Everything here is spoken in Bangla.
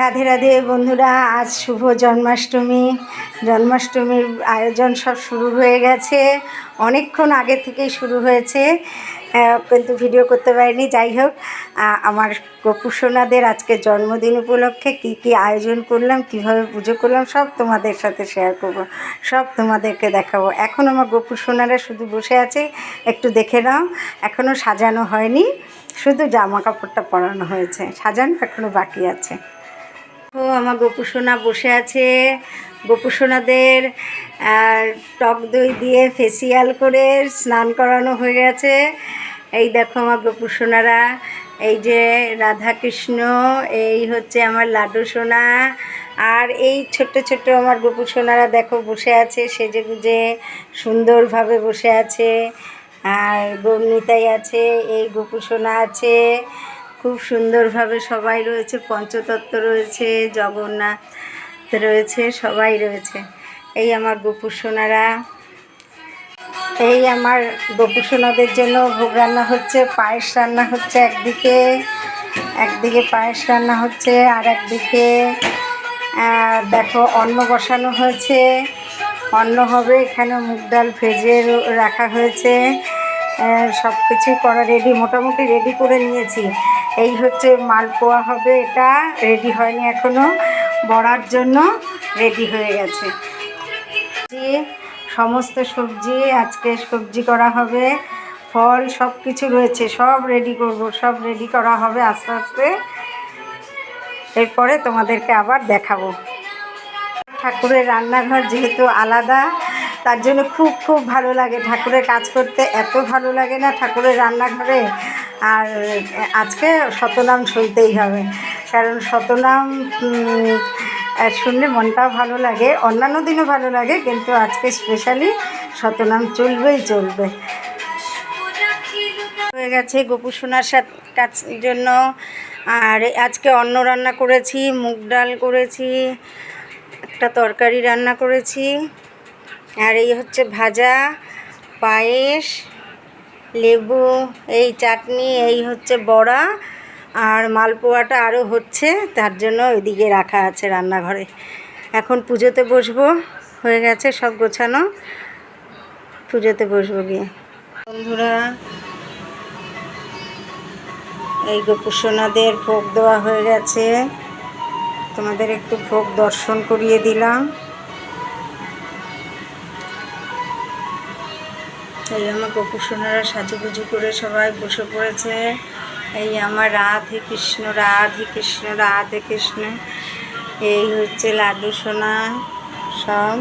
রাধে রাধে বন্ধুরা, আজ শুভ জন্মাষ্টমী। জন্মাষ্টমীর আয়োজন সব শুরু হয়ে গেছে। অনেকক্ষণ আগে থেকেই শুরু হয়েছে। কিন্তু ভিডিও করতে পারিনি। যাই হোক আমার গোপুসোনাদের আজকে জন্মদিন উপলক্ষে কি কি আয়োজন করলাম, কীভাবে পুজো করলাম, সব তোমাদের সাথে শেয়ার করব। সব তোমাদেরকে দেখাবো। এখন আমার গোপুসোনারা শুধু বসে আছে, একটু দেখে নাও। এখনও সাজানো হয়নি, শুধু জামা কাপড়টা পরানো হয়েছে। সাজানো এখনও বাকি আছে। ও আমার গোপুসোনা বসে আছে। গোপুসোনাদের টক দই দিয়ে ফেসিয়াল করে স্নান করানো হয়ে গেছে। এই দেখো আমার গোপুসোনারা। এই যে রাধা কৃষ্ণ এই হচ্ছে আমার লাড্ডু সোনা। আর এই ছোট্ট ছোট্ট আমার গোপুসোনারা দেখো বসে আছে, সেজে গুজে সুন্দরভাবে বসে আছে। আর গৌরনীতাই আছে, এই গোপুসোনা আছে। খুব সুন্দরভাবে সবাই রয়েছে, পঞ্চতত্ত্ব রয়েছে, জগন্নাথ রয়েছে, সবাই রয়েছে। এই আমার গোপুর সোনারা। এই আমার গোপুর সোনাদের জন্য ভোগ রান্না হচ্ছে, পায়েস রান্না হচ্ছে একদিকে একদিকে পায়েস রান্না হচ্ছে আর একদিকে দেখো অন্ন বসানো হয়েছে। অন্ন হবে, এখানে মুগ ডাল ভেজে রাখা হয়েছে। সব কিছু করা রেডি মোটামুটি রেডি করে নিয়েছি। এই হচ্ছে মালপোয়া হবে এটা রেডি হয়নি এখনও বড়ার জন্য রেডি হয়ে গেছে। সবজি, সমস্ত সবজি আজকে সবজি করা হবে ফল সব কিছু রয়েছে সব রেডি করব সব রেডি করা হবে আস্তে আস্তে। এরপরে তোমাদেরকে আবার দেখাবো। ঠাকুরের রান্নাঘর যেহেতু আলাদা তার জন্য খুব খুব ভালো লাগে। ঠাকুরের কাজ করতে এত ভালো লাগে না ঠাকুরের রান্নাঘরে। আর আজকে শতনাম শুনতেই হবে। কারণ শতনাম শুনলে মনটাও ভালো লাগে। অন্যান্য দিনও ভালো লাগে, কিন্তু আজকে স্পেশালি শতনাম চলবেই চলবে। হয়ে গেছে গোপু সোনার সাথে কাছ জন্য। আর আজকে অন্ন রান্না করেছি, মুগ ডাল করেছি, একটা তরকারি রান্না করেছি। আর এই হচ্ছে ভাজা, পায়েস, লেবু, এই চাটনি, এই হচ্ছে বড়া আর মালপোয়াটা আরও হচ্ছে, তার জন্য ওইদিকে রাখা আছে রান্নাঘরে। এখন পুজোতে বসবো, হয়ে গেছে সব গোছানো, পুজোতে বসবো গিয়ে। বন্ধুরা, এই গোপুসোনাদের ভোগ দেওয়া হয়ে গেছে। তোমাদের একটু ভোগ দর্শন করিয়ে দিলাম। এই আমার গোপুসোনারা সাজুগুজু করে সবাই বসে পড়েছে। এই আমার রাধে কৃষ্ণ রাধে কৃষ্ণ রাধে কৃষ্ণ। এই হচ্ছে লাড্ডু সোনা, সব।